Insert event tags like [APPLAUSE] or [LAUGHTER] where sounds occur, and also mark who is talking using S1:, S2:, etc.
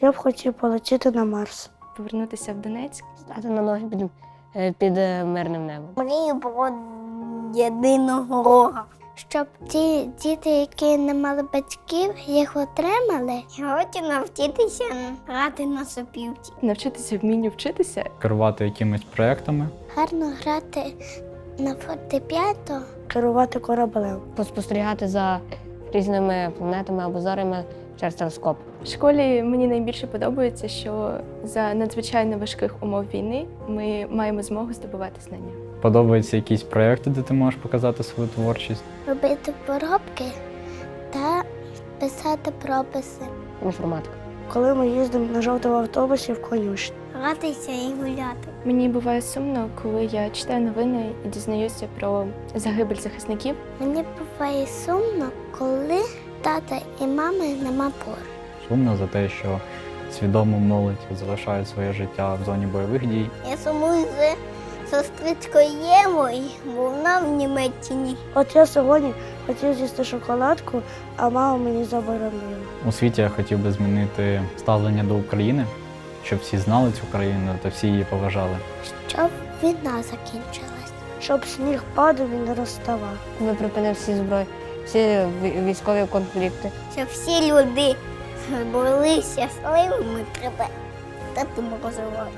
S1: Я б хотів полетіти на Марс.
S2: Повернутися в Донецьк.
S3: Стати на ноги під, е, під е, мирним небом.
S4: Мрію про єдиного рога.
S5: щоб ті діти, які не мали батьків, їх отримали.
S4: Я хочу навчитися грати на сопілці.
S2: Навчитися вмінню вчитися
S6: керувати якимись проектами.
S5: Гарно грати на фортепіано.
S1: Керувати кораблем.
S3: Поспостерігати за різними планетами або зорями через телескоп.
S2: В школі мені найбільше подобається, що за надзвичайно важких умов війни ми маємо змогу здобувати знання.
S6: Подобаються якісь проекти, де ти можеш показати свою творчість.
S5: робити поробки та писати прописи.
S3: Інформатика.
S1: Коли ми їздимо на жовтому автобусі в конюшню.
S4: Гратися і гуляти.
S2: Мені буває сумно, коли я читаю новини і дізнаюся про загибель захисників.
S5: Мені буває сумно, коли тата і мами нема поруч.
S6: Сумно за те, що свідомо молодь залишає своє життя в зоні бойових дій.
S4: Я сумую за сестричкою Євою, бо вона в Німеччині.
S1: От я сьогодні хотів з'їсти шоколадку, а мама мені заборонила.
S6: У світі я хотів би змінити ставлення до України, щоб всі знали цю країну та всі її поважали.
S5: Щоб війна закінчилась.
S1: Щоб сніг падав і не розставав.
S3: Ми припинив всі зброї, всі військові конфлікти.
S4: Щоб всі люди [LAUGHS] були щасливими, треба стати морозувати.